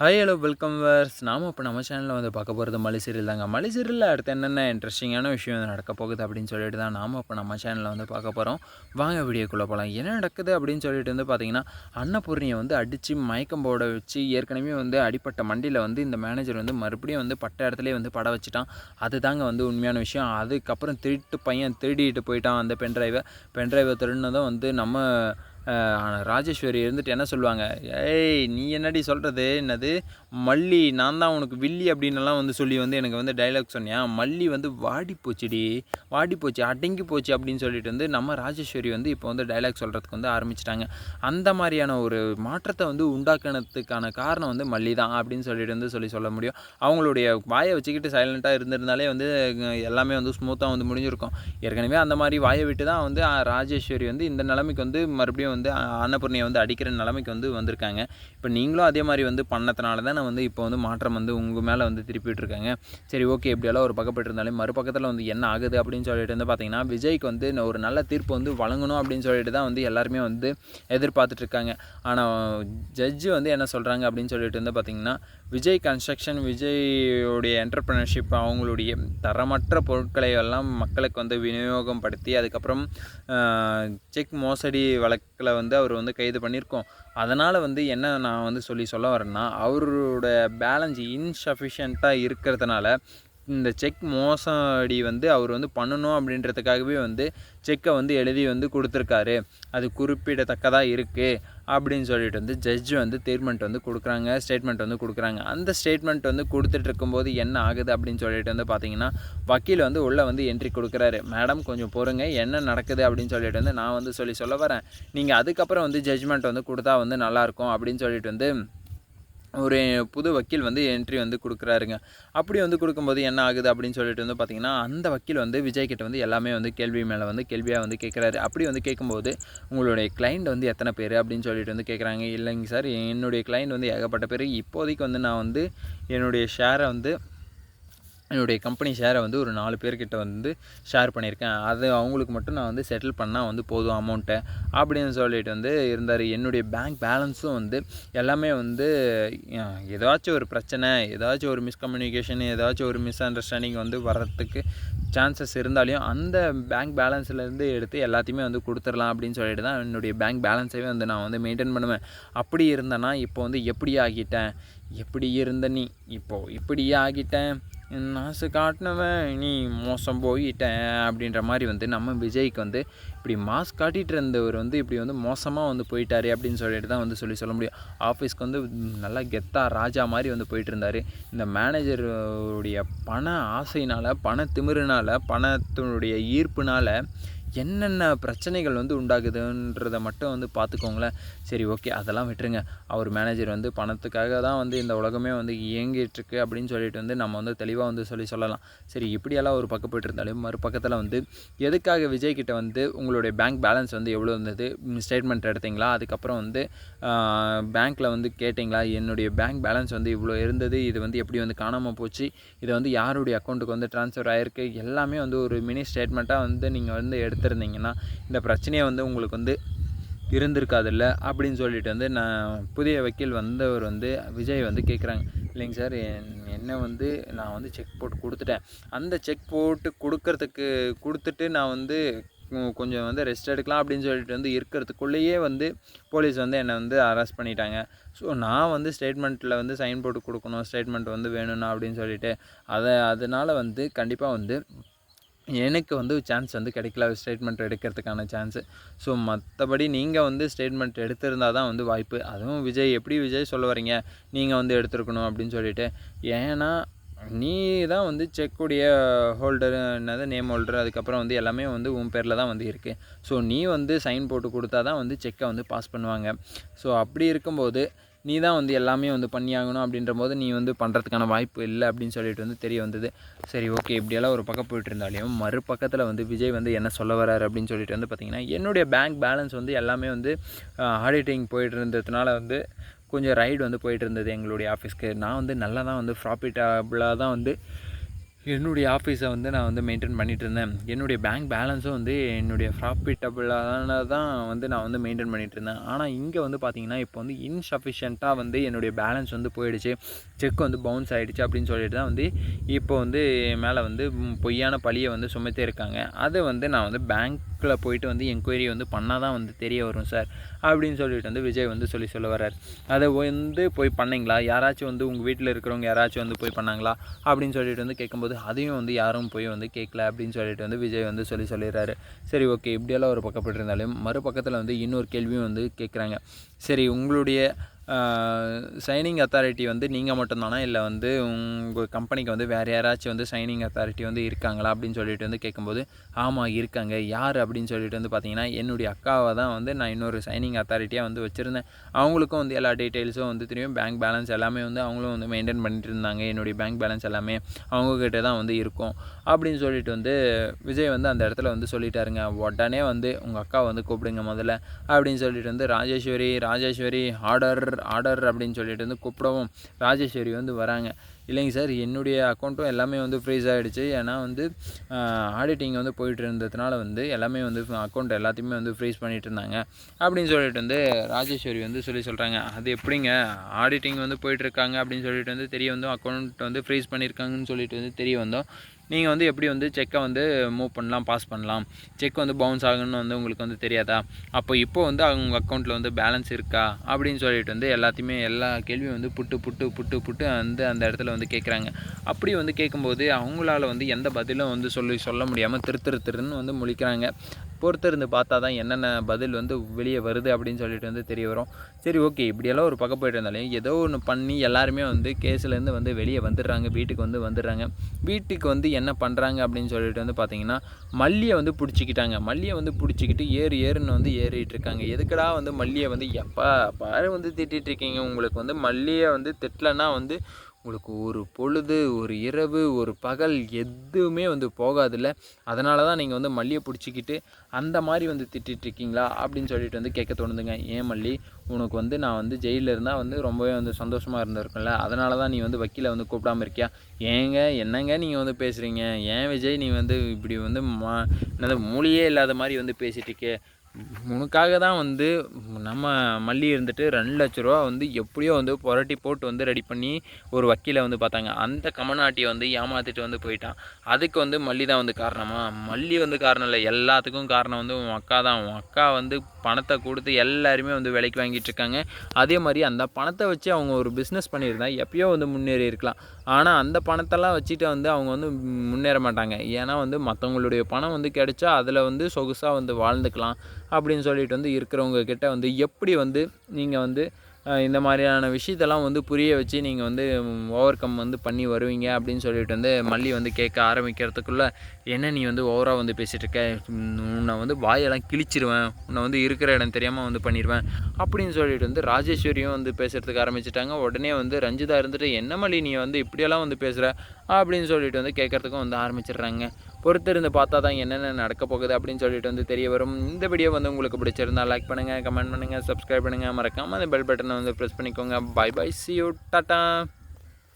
Hi hello welcome verse நாம இப்போ நம்ம சேனலில் வந்து பார்க்க போகிறது மலை சீரியல் தாங்க. மலை சீரியலில் அடுத்து என்னென்ன இன்ட்ரெஸ்டிங்கான விஷயம் நடக்க போகுது அப்படின்னு சொல்லிட்டு தான் நாம இப்போ நம்ம சேனலில் வந்து பார்க்க போகிறோம் வாங்க வீடியோக்குள்ளே போகலாம் என்ன நடக்குது அப்படின்னு சொல்லிட்டு வந்து பார்த்தீங்கன்னா அன்னபூர்ணியை வந்து அடித்து மயக்கம் போட வச்சு ஏற்கனவே வந்து அடிப்பட்ட மண்டியில் வந்து இந்த மேனேஜர் வந்து மறுபடியும் வந்து பட்ட இடத்துலேயே வந்து பட வச்சுட்டான். அதுதாங்க வந்து உண்மையான விஷயம். அதுக்கப்புறம் திருட்டு பையன் திருடிட்டு போயிட்டான் அந்த பென்ட்ரைவை பென்ட்ரைவை திருடினதும் வந்து நம்ம ராஜேஸ்வரி இருந்துட்டு என்ன சொல்லுவாங்க? ஏய் நீ என்னடி சொல்கிறது என்னது? மல்லி நான் தான் உனக்கு வில்லி அப்படின்னலாம் வந்து சொல்லி வந்து எனக்கு வந்து டைலாக் சொன்னியா? மல்லி வந்து வாடி போச்சுடி வாடி போச்சு அடங்கி போச்சு அப்படின்னு சொல்லிட்டு வந்து நம்ம ராஜேஸ்வரி வந்து இப்போ வந்து டைலாக் சொல்கிறதுக்கு வந்து ஆரம்பிச்சிட்டாங்க. அந்த மாதிரியான ஒரு மாற்றத்தை வந்து உண்டாக்கினதுக்கான காரணம் வந்து மல்லி தான் அப்படின்னு சொல்லிட்டு வந்து சொல்லி சொல்ல முடியும். அவங்களுடைய வாயை வச்சுக்கிட்டு சைலண்ட்டாக இருந்திருந்தாலே வந்து எல்லாமே வந்து ஸ்மூத்தாக வந்து முடிஞ்சிருக்கும். ஏற்கனவே அந்த மாதிரி வாயை விட்டு தான் வந்து ராஜேஸ்வரி வந்து இந்த நிலைமைக்கு வந்து மறுபடியும் வந்து வந்து அன்னபூர்ணியை வந்து அடிக்கிற நிலைமைக்கு வந்து வந்திருக்காங்க. இப்போ நீங்களும் அதே மாதிரி வந்து பண்ணதுனால தான் நான் வந்து இப்போ வந்து மாற்றம் வந்து உங்கள் மேலே வந்து திருப்பிட்டுருக்காங்க. சரி ஓகே இப்படியெல்லாம் ஒரு பக்கப்பட்டு இருந்தாலும் மறுபக்கத்தில் வந்து என்ன ஆகுது அப்படின்னு சொல்லிட்டு வந்து பார்த்தீங்கன்னா விஜய்க்கு வந்து ஒரு நல்ல தீர்ப்பு வந்து வழங்கணும் அப்படின்னு சொல்லிட்டு தான் வந்து எல்லாருமே வந்து எதிர்பார்த்துட்டு இருக்காங்க ஆனால் ஜட்ஜு வந்து என்ன சொல்கிறாங்க அப்படின்னு சொல்லிட்டு வந்து பார்த்தீங்கன்னா விஜய் கன்ஸ்ட்ரக்ஷன் விஜயோடைய என்டர்பிரினர்ஷிப் அவங்களுடைய தரமற்ற பொருட்களை எல்லாம் மக்களுக்கு வந்து விநியோகம் படுத்தி அதுக்கப்புறம் செக் மோசடி ஆட்களை வந்து அவர் வந்து கைது பண்ணியிருக்கோம். அதனால் வந்து என்ன நான் வந்து சொல்லி சொல்ல வரேன்னா அவரோட பேலன்ஸ் இன்சஃபிஷியண்ட்டாக இருக்கிறதுனால இந்த செக் மோசடி வந்து அவர் வந்து பண்ணணும் அப்படின்றதுக்காகவே வந்து செக்கை வந்து எழுதி வந்து கொடுத்துருக்காரு. அது குறிப்பிடத்தக்கதாக இருக்குது அப்படின்னு சொல்லிட்டு வந்து ஜட்ஜ் வந்து தீர்மெண்ட் வந்து கொடுக்குறாங்க ஸ்டேட்மெண்ட் வந்து கொடுக்குறாங்க. அந்த ஸ்டேட்மெண்ட் வந்து கொடுத்துட்டு இருக்கும்போது என்ன ஆகுது அப்படின்னு சொல்லிட்டு வந்து பார்த்தீங்கன்னா வக்கீல் வந்து உள்ளே வந்து என்ட்ரி கொடுக்குறாரு. மேடம் கொஞ்சம் பொறுங்க என்ன நடக்குது? அப்படின்னு சொல்லிட்டு வந்து நான் வந்து சொல்லி சொல்ல வரேன். நீங்கள் அதுக்கப்புறம் வந்து ஜட்ஜ்மெண்ட் வந்து கொடுத்தா வந்து நல்லாயிருக்கும் அப்படின்னு சொல்லிட்டு வந்து ஒரு புது வக்கீல் வந்து என்ட்ரி வந்து கொடுக்குறாருங்க. அப்படி வந்து கொடுக்கும்போது என்ன ஆகுது அப்படின்னு சொல்லிட்டு வந்து பார்த்தீங்கன்னா அந்த வக்கீல் வந்து விஜய் கிட்ட வந்து எல்லாமே வந்து கேள்வி மேலே வந்து கேள்வியாக வந்து கேட்குறாரு அப்படி வந்து கேட்கும்போது உங்களுடைய கிளைண்ட் வந்து எத்தனை பேர் அப்படின்னு சொல்லிட்டு வந்து கேட்குறாங்க இல்லைங்க சார் என்னுடைய கிளைண்ட் வந்து ஏகப்பட்ட பேர். இப்போதைக்கு வந்து நான் வந்து என்னுடைய ஷேரை வந்து என்னுடைய கம்பெனி ஷேரை வந்து ஒரு நாலு பேர்கிட்ட வந்து ஷேர் பண்ணியிருக்கேன். அது அவங்களுக்கு மட்டும் நான் வந்து செட்டில் பண்ணால் வந்து போதும் அமௌண்ட்டை அப்படின்னு சொல்லிட்டு வந்து இருந்தார். என்னுடைய பேங்க் பேலன்ஸும் வந்து எல்லாமே வந்து ஏதாச்சும் ஒரு பிரச்சனை ஏதாச்சும் ஒரு மிஸ்கம்யூனிகேஷன் ஏதாச்சும் ஒரு மிஸ் அண்டர்ஸ்டாண்டிங் வந்து வர்றதுக்கு சான்சஸ் இருந்தாலையும் அந்த பேங்க் பேலன்ஸ்லேருந்து எடுத்து எல்லாத்தையுமே வந்து கொடுத்துடலாம் அப்படின்னு சொல்லிட்டு தான் என்னுடைய பேங்க் பேலன்ஸையே வந்து நான் வந்து மெயின்டைன் பண்ணுவேன். அப்படி இருந்தேன்னா இப்போ வந்து எப்படி ஆகிட்டேன்? எப்படி இருந்த நீ? இப்போது இப்படியே ஆகிட்டேன். நாசு காட்டினவன் நீ மோசம் போயிட்டேன் அப்படின்ற மாதிரி வந்து நம்ம விஜய்க்கு வந்து இப்படி மாஸ்க் காட்டிகிட்டு இருந்தவர் வந்து இப்படி வந்து மோசமாக வந்து போயிட்டார் அப்படின்னு சொல்லிட்டு தான் வந்து சொல்லி சொல்ல முடியும். ஆஃபீஸ்க்கு வந்து நல்லா கெத்தா ராஜா மாதிரி வந்து போயிட்டு இருந்தார். இந்த மேனேஜருடைய பண ஆசையினால் பண திமிருனால் பணத்தினுடைய ஈர்ப்புனால் என்னென்ன பிரச்சனைகள் வந்து உண்டாகுதுன்றதை மட்டும் வந்து பார்த்துக்கோங்களேன். சரி ஓகே அதெல்லாம் விட்டுருங்க. அவர் மேனேஜர் வந்து பணத்துக்காக தான் வந்து இந்த உலகமே வந்து இயங்கிட்டுருக்கு அப்படின்னு சொல்லிட்டு வந்து நம்ம வந்து தெளிவாக வந்து சொல்லி சொல்லலாம். சரி இப்படியெல்லாம் ஒரு பக்கம் போயிட்டு இருந்தாலும் மறுபக்கத்தில் வந்து எதுக்காக விஜய் கிட்ட வந்து உங்களுடைய பேங்க் பேலன்ஸ் வந்து எவ்வளோ இருந்தது? ஸ்டேட்மெண்ட் எடுத்தீங்களா? அதுக்கப்புறம் வந்து பேங்க்கில் வந்து கேட்டிங்களா? என்னுடைய பேங்க் பேலன்ஸ் வந்து இவ்வளோ இருந்தது? இது வந்து எப்படி வந்து காணாமல் போச்சு? இதை வந்து யாருடைய அக்கௌண்ட்டுக்கு வந்து ட்ரான்ஸ்ஃபர் ஆகிருக்கு எல்லாமே வந்து ஒரு மினி ஸ்டேட்மெண்ட்டாக வந்து நீங்கள் வந்து எடுத்திருந்தீங்கன்னா இந்த பிரச்சனையை வந்து உங்களுக்கு வந்து இருந்திருக்காதுல்ல? அப்படின்னு சொல்லிட்டு வந்து நான் புதிய வக்கீல் வந்தவர் வந்து விஜய் வந்து கேட்குறாங்க இல்லைங்க சார் என்ன வந்து நான் வந்து செக் போட்டு கொடுத்துட்டேன். அந்த செக் போட்டு கொடுக்கறதுக்கு கொடுத்துட்டு நான் வந்து கொஞ்சம் வந்து ரெஸ்ட் எடுக்கலாம் அப்படின்னு சொல்லிட்டு வந்து இருக்கிறதுக்குள்ளேயே வந்து போலீஸ் வந்து என்னை வந்து அரெஸ்ட் பண்ணிட்டாங்க. ஸோ நான் வந்து ஸ்டேட்மெண்ட்டில் வந்து சைன் போட்டு கொடுக்கணும் ஸ்டேட்மெண்ட் வந்து வேணும்னா அப்படின்னு சொல்லிட்டு. அதை அதனால் வந்து கண்டிப்பாக வந்து எனக்கு வந்து சான்ஸ் வந்து கிடைக்கல. ஸ்டேட்மெண்ட் எடுக்கிறதுக்கான சான்ஸு ஸோ மற்றபடி நீங்கள் வந்து ஸ்டேட்மெண்ட் எடுத்திருந்தால் தான் வந்து வாய்ப்பு. அதுவும் விஜய் எப்படி விஜய் சொல்ல வரீங்க நீங்கள் வந்து எடுத்துருக்கணும் அப்படின்னு சொல்லிட்டு. ஏன்னா நீ தான் வந்து செக்குடைய ஹோல்டர் என்னது நேம் ஹோல்டர் அதுக்கப்புறம் வந்து எல்லாமே வந்து உன் பேரில் தான் வந்து இருக்குது ஸோ நீ வந்து சைன் போட்டு கொடுத்தா தான் வந்து செக்கை வந்து பாஸ் பண்ணுவாங்க. ஸோ அப்படி இருக்கும்போது நீ தான் வந்து எல்லாமே வந்து பண்ணியாகணும் அப்படின்ற போது நீ வந்து பண்ணுறதுக்கான வாய்ப்பு இல்லை அப்படின்னு சொல்லிட்டு வந்து தெரிய வந்தது. சரி ஓகே இப்படியெல்லாம் ஒரு பக்கம் போயிட்டு இருந்தாலையும் மறுபக்கத்தில் வந்து விஜய் வந்து என்ன சொல்ல வராரு அப்படின்னு சொல்லிட்டு வந்து பார்த்திங்கன்னா என்னுடைய பேங்க் பேலன்ஸ் வந்து எல்லாமே வந்து ஆடிட்டிங் போயிட்டு இருந்ததுனால வந்து கொஞ்சம் ரைடு வந்து போயிட்டு இருந்தது எங்களுடைய ஆஃபீஸ்க்கு நான் வந்து நல்லா தான் வந்து ப்ராஃபிட்டபிளாக தான் வந்து என்னுடைய ஆஃபீஸை வந்து நான் வந்து மெயின்டைன் பண்ணிகிட்டு இருந்தேன். என்னுடைய பேங்க் பேலன்ஸும் வந்து என்னுடைய ப்ராஃபிட்டபிளான தான் வந்து நான் வந்து மெயின்டைன் பண்ணிகிட்டு இருந்தேன். ஆனால் இங்கே வந்து பார்த்திங்கன்னா இப்போ வந்து இன்சஃபிஷியண்ட்டாக வந்து என்னுடைய பேலன்ஸ் வந்து போயிடுச்சு. செக் வந்து பவுன்ஸ் ஆகிடுச்சு அப்படின்னு சொல்லிட்டு தான் வந்து இப்போ வந்து மேலே வந்து பொய்யான பழியை வந்து சுமத்தே இருக்காங்க அதை வந்து நான் வந்து பேங்க் பேங்க்கில் போயிட்டு வந்து என்கொயரி வந்து பண்ணால் தான் வந்து தெரிய வரும் சார் அப்படின்னு சொல்லிட்டு வந்து விஜய் வந்து சொல்லி சொல்ல வர்றார். அதை வந்து போய் பண்ணிங்களா? யாராச்சும் வந்து உங்கள் வீட்டில் இருக்கிறவங்க யாராச்சும் வந்து போய் பண்ணாங்களா? அப்படின்னு சொல்லிட்டு வந்து கேட்கும்போது அதையும் வந்து யாரும் போய் வந்து கேட்கல அப்படின்னு சொல்லிட்டு வந்து விஜய் வந்து சொல்லி சொல்லிடுறாரு. சரி ஓகே இப்படியெல்லாம் ஒரு பக்கப்பட்டு இருந்தாலும் மறுபக்கத்தில் வந்து இன்னொரு கேள்வியும் வந்து கேட்குறாங்க. சரி உங்களுடைய சைனிங் அத்தாரிட்டி வந்து நீங்கள் மட்டும்தானா? இல்லை வந்து உங்கள் கம்பெனிக்கு வந்து வேறு யாராச்சும் வந்து சைனிங் அத்தாரிட்டி வந்து இருக்காங்களா? அப்படின்னு சொல்லிட்டு வந்து கேட்கும்போது ஆமாம் இருக்காங்க. யார்? அப்படின்னு சொல்லிட்டு வந்து பார்த்தீங்கன்னா என்னுடைய அக்காவை தான் வந்து நான் இன்னொரு சைனிங் அத்தாரிட்டியாக வந்து வச்சுருந்தேன். அவங்களுக்கும் வந்து எல்லா டீட்டெயில்ஸும் வந்து தெரியும். பேங்க் பேலன்ஸ் எல்லாமே வந்து அவங்களும் வந்து மெயின்டைன் பண்ணிட்டு இருந்தாங்க. என்னுடைய பேங்க் பேலன்ஸ் எல்லாமே அவங்கக்கிட்ட தான் வந்து இருக்கும். அப்படின்னு சொல்லிட்டு வந்து விஜய் வந்து அந்த இடத்துல வந்து சொல்லிட்டாருங்க. உடனே வந்து உங்கள் அக்கா வந்து கூப்பிடுங்க முதல்ல. அப்படின்னு சொல்லிட்டு வந்து ராஜேஸ்வரி ராஜேஸ்வரி ஆர்டர் ஆர்டர் அப்படின்னு சொல்லிட்டு வந்து கூப்பிடவும் ராஜேஸ்வரி வந்து வராங்க. இல்லைங்க சார் என்னுடைய அக்கௌண்ட்டும் எல்லாமே வந்து ஃப்ரீஸ் ஆகிடுச்சு ஏன்னா வந்து ஆடிட்டிங் வந்து போயிட்டு இருந்ததுனால வந்து எல்லாமே வந்து அக்கௌண்ட் எல்லாத்தையுமே வந்து ஃப்ரீஸ் பண்ணிட்டு இருந்தாங்க. அப்படின்னு சொல்லிட்டு வந்து ராஜேஸ்வரி வந்து சொல்லி சொல்கிறாங்க அது எப்படிங்க? ஆடிட்டிங் வந்து போயிட்டுருக்காங்க அப்படின்னு சொல்லிட்டு வந்து தெரிய வந்தோம். அக்கௌண்ட் வந்து ஃப்ரீஸ் பண்ணியிருக்காங்கன்னு சொல்லிட்டு வந்து தெரிய வந்தோம். நீங்கள் வந்து எப்படி வந்து செக்கை வந்து மூவ் பண்ணலாம் பாஸ் பண்ணலாம்? செக் வந்து பவுன்ஸ் ஆகுன்னு வந்து உங்களுக்கு வந்து தெரியாதா? அப்போ இப்போ வந்து அவங்க அக்கௌண்ட்டில் வந்து பேலன்ஸ் இருக்கா? அப்படின்னு சொல்லிட்டு வந்து எல்லாத்தையுமே எல்லா கேள்வியும் வந்து புட்டு புட்டு புட்டு புட்டு வந்து அந்த இடத்துல வந்து கேட்குறாங்க அப்படி வந்து கேட்கும்போது அவங்களால வந்து எந்த பதிலும் வந்து சொல்லி சொல்ல முடியாமல் திரு திரு திருன்னு வந்து முழிக்கிறாங்க. பொறுத்திருந்து பார்த்தா தான் என்னென்ன பதில் வந்து வெளியே வருது அப்படின்னு சொல்லிட்டு வந்து தெரிய வரும். சரி ஓகே. இப்படியெல்லாம் ஒரு பக்கம் போயிட்டு இருந்தாலும் ஏதோ ஒன்று பண்ணி எல்லாருமே வந்து கேஸ்லேருந்து வந்து வெளியே வந்துடுறாங்க வீட்டுக்கு வந்து வந்துடுறாங்க. வீட்டுக்கு வந்து என்ன பண்ணுறாங்க அப்படின்னு சொல்லிட்டு வந்து பார்த்தீங்கன்னா மல்லியை வந்து பிடிச்சிக்கிட்டாங்க. மல்லியை வந்து பிடிச்சிக்கிட்டு ஏறு ஏறுன்னு வந்து ஏறிட்டு இருக்காங்க. எதுக்கடா வந்து மல்லியை வந்து எப்போ பாரு வந்து திட்டிகிட்டு இருக்கீங்க. உங்களுக்கு வந்து மல்லியை வந்து திட்டலைன்னா வந்து உங்களுக்கு ஒரு பொழுது ஒரு இரவு ஒரு பகல் எதுவுமே வந்து போகாதில்ல. அதனால தான் நீங்கள் வந்து மல்லியை பிடிச்சிக்கிட்டு அந்த மாதிரி வந்து திட்டிட்டு இருக்கீங்களா? அப்படின்னு சொல்லிட்டு வந்து கேட்க தோணுதுங்க. ஏன் மல்லி? உனக்கு வந்து நான் வந்து ஜெயிலில் இருந்தால் வந்து ரொம்பவே வந்து சந்தோஷமாக இருந்திருக்கும்ல. அதனால தான் நீ வந்து வக்கீலை வந்து கூப்பிடாம இருக்கியா? ஏங்க என்னங்க நீங்கள் வந்து பேசுகிறீங்க ஏன் விஜய் நீ வந்து இப்படி வந்து மா என்னது மூலியே இல்லாத மாதிரி வந்து பேசிகிட்டு இருக்கே? உனக்காக தான் வந்து நம்ம மல்லி இருந்துட்டு ரெண்டு லட்ச ரூபா வந்து எப்படியோ வந்து புரட்டி போட்டு வந்து ரெடி பண்ணி ஒரு வக்கீலை வந்து பார்த்தாங்க. அந்த கமநாட்டியை வந்து ஏமாற்றிட்டு வந்து போயிட்டான். அதுக்கு வந்து மல்லி தான் வந்து காரணமா? மல்லி வந்து காரணம் இல்லை. எல்லாத்துக்கும் காரணம் வந்து உன் அக்கா தான். உன் அக்கா வந்து பணத்தை கொடுத்து எல்லாருமே வந்து விலைக்கு வாங்கிட்டு இருக்காங்க. அதே மாதிரி அந்த பணத்தை வச்சு அவங்க ஒரு பிஸ்னஸ் பண்ணியிருந்தா எப்பயோ வந்து முன்னேறி இருக்கலாம் ஆனால் அந்த பணத்தெல்லாம் வச்சுட்டு வந்து அவங்க வந்து முன்னேற மாட்டாங்க. ஏன்னா வந்து மற்றவங்களுடைய பணம் வந்து கிடைச்சா அதில் வந்து சொகுசாக வந்து வாழ்ந்துக்கலாம் அப்படின்னு சொல்லிட்டு வந்து இருக்கிறவங்க கிட்ட வந்து எப்படி வந்து நீங்கள் வந்து இந்த மாதிரியான விஷயத்தெல்லாம் வந்து புரிய வச்சு நீங்கள் வந்து ஓவர் கம் வந்து பண்ணி வருவீங்க அப்படின்னு சொல்லிட்டு வந்து மல்லி வந்து கேட்க ஆரம்பிக்கிறதுக்குள்ளே என்ன நீ வந்து ஓவராக வந்து பேசிகிட்டு இருக்க? உன்னை வந்து வாயெல்லாம் கிழிச்சிருவேன். உன்னை வந்து இருக்கிற இடம் தெரியாமல் வந்து பண்ணிடுவேன் அப்படின்னு சொல்லிட்டு வந்து ராஜேஸ்வரியும் வந்து பேசுகிறதுக்கு ஆரம்பிச்சிட்டாங்க. உடனே வந்து ரஞ்சிதா இருந்துட்டு என்ன மல்லி நீ வந்து இப்படியெல்லாம் வந்து பேசுகிற அப்படின்னு சொல்லிட்டு வந்து கேட்குறதுக்கும் வந்து ஆரம்பிச்சிடுறாங்க. பொறுத்திருந்து பார்த்தா தான் என்னென்ன நடக்க போகுது அப்படின்னு சொல்லிட்டு வந்து தெரிய வரும். இந்த வீடியோ வந்து உங்களுக்கு பிடிச்சிருந்தா லைக் பண்ணுங்கள் கமெண்ட் பண்ணுங்கள் சப்ஸ்கிரைப் பண்ணுங்கள் மறக்காமல் அந்த பெல் பட்டனை வந்து ப்ரெஸ் பண்ணிக்கோங்க. Bye bye see you tata